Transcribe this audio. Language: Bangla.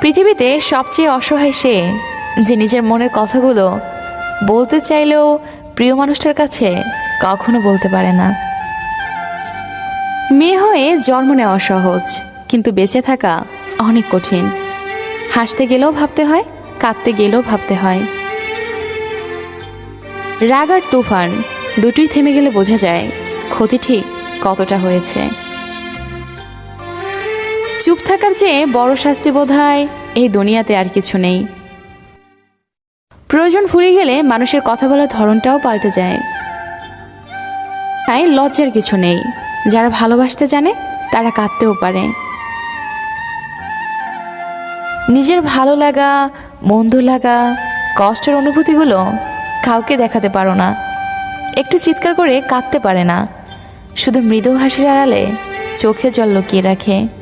পৃথিবীতে সবচেয়ে অসহায় সে, যে নিজের মনের কথাগুলো বলতে চাইলেও প্রিয় মানুষটার কাছে কখনো বলতে পারে না। মেয়ে হয়ে জন্ম নেওয়া সহজ, কিন্তু বেঁচে থাকা অনেক কঠিন। হাসতে গেলেও ভাবতে হয়, কাঁদতে গেলেও ভাবতে হয়। রাগ আর তুফান দুটোই থেমে গেলে বোঝা যায় ক্ষতি ঠিক কতটা হয়েছে। চুপ থাকার চেয়ে বড় শাস্তি বোধ হয় এই দুনিয়াতে আর কিছু নেই। প্রয়োজন ফুরিয়ে গেলে মানুষের কথা বলার ধরনটাও পাল্টে যায়। তাই লজ্জার কিছু নেই। যারা ভালোবাসতে জানে, তারা কাঁদতেও পারে। নিজের ভালো লাগা, মন্দ লাগা, কষ্টের অনুভূতিগুলো কাউকে দেখাতে পারো না। একটু চিৎকার করে কাঁদতে পারে না। শুধু মৃদু হাসির আড়ালে চোখে জল লুকিয়ে রাখে।